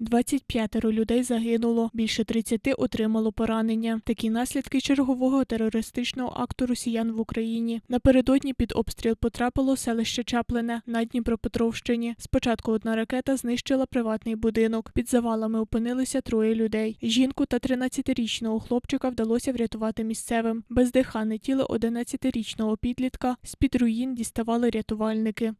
25 людей загинуло, більше 30 отримало поранення. Такі наслідки чергового терористичного акту росіян в Україні. Напередодні під обстріл потрапило селище Чаплине на Дніпропетровщині. Спочатку одна ракета знищила приватний будинок. Під завалами опинилися троє людей. Жінку та 13-річного хлопчика вдалося врятувати місцевим. Бездиханне тіло 11-річного підлітка з-під руїн діставали рятувальники.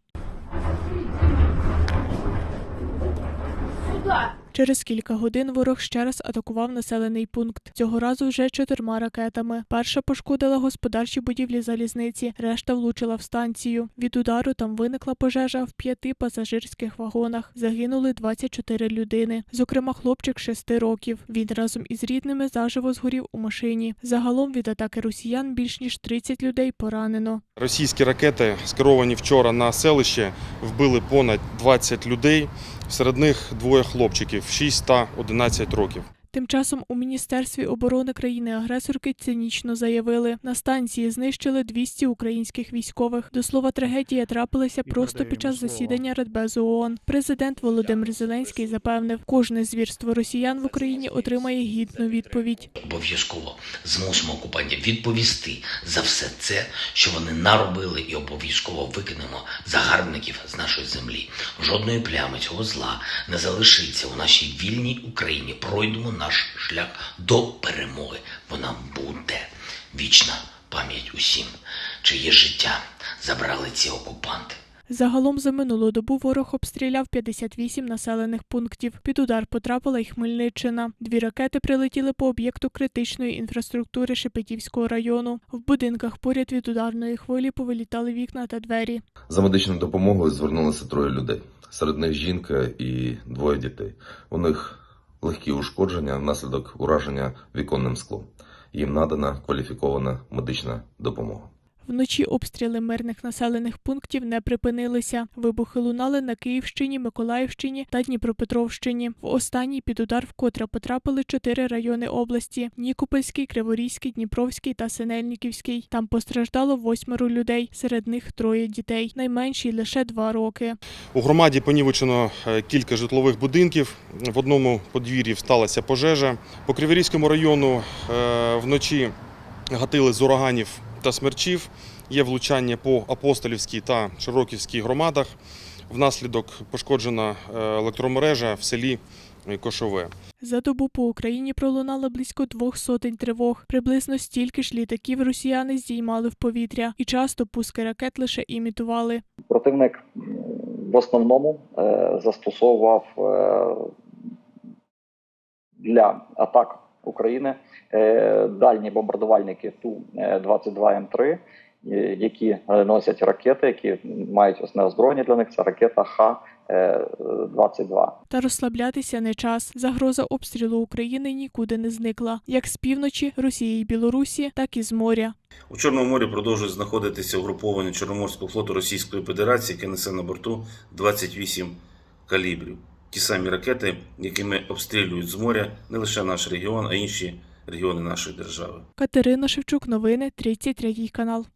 Через кілька годин ворог ще раз атакував населений пункт. Цього разу вже чотирма ракетами. Перша пошкодила господарчі будівлі залізниці, решта влучила в станцію. Від удару там виникла пожежа в п'яти пасажирських вагонах. Загинули 24 людини, зокрема хлопчик 6 років. Він разом із рідними заживо згорів у машині. Загалом від атаки росіян більш ніж 30 людей поранено. Російські ракети, скеровані вчора на селище, вбили понад 20 людей. Серед них двоє хлопчиків 6 та 11 років. Тим часом у Міністерстві оборони країни-агресорки цинічно заявили, на станції знищили 200 українських військових. До слова, трагедія трапилася просто під час засідання Радбезу ООН. Президент Володимир Зеленський запевнив, кожне звірство росіян в Україні отримає гідну відповідь. Обов'язково змусимо окупантів відповісти за все це, що вони наробили, і обов'язково викинемо загарбників з нашої землі. Жодної плями цього зла не залишиться у нашій вільній Україні. Пройдемо наш шлях до перемоги. Вона буде вічна пам'ять усім, чиє життя забрали ці окупанти. Загалом за минулу добу ворог обстріляв 58 населених пунктів. Під удар потрапила й Хмельниччина. Дві ракети прилетіли по об'єкту критичної інфраструктури Шепетівського району. В будинках поряд від ударної хвилі повилітали вікна та двері. За медичною допомогою звернулося троє людей. Серед них жінка і двоє дітей. У них легкі ушкодження внаслідок ураження віконним склом. Їм надана кваліфікована медична допомога. Вночі обстріли мирних населених пунктів не припинилися. Вибухи лунали на Київщині, Миколаївщині та Дніпропетровщині. В останній під удар вкотре потрапили чотири райони області: Нікопольський, Криворізький, Дніпровський та Синельниківський. Там постраждало восьмеро людей, серед них троє дітей, найменшій лише два роки. У громаді понівечено е, кілька житлових будинків. В одному подвір'ї сталася пожежа. По Криворізькому району е, вночі гатили з ураганів та смерчів. Є влучання по Апостолівській та Широківській громадах. Внаслідок пошкоджена е, електромережа в селі е, Кошове. За добу по Україні пролунало близько двох сотень тривог. Приблизно стільки ж літаків росіяни здіймали в повітря, і часто пуски ракет лише імітували. Противник в основному е, застосовував для атак України е, дальні бомбардувальники Ту-22М3, е, які е, носять ракети, які мають основне озброєння для них. Це ракета Х-22. Та розслаблятися не час. Загроза обстрілу України нікуди не зникла, як з півночі Росії і Білорусі, так і з моря. У Чорному морі продовжують знаходитися угруповання Чорноморського флоту Російської Федерації, яке несе на борту 28 калібрів. Ті самі ракети, якими обстрілюють з моря не лише наш регіон, а інші регіони нашої держави. Катерина Шевчук, новини 33 канал.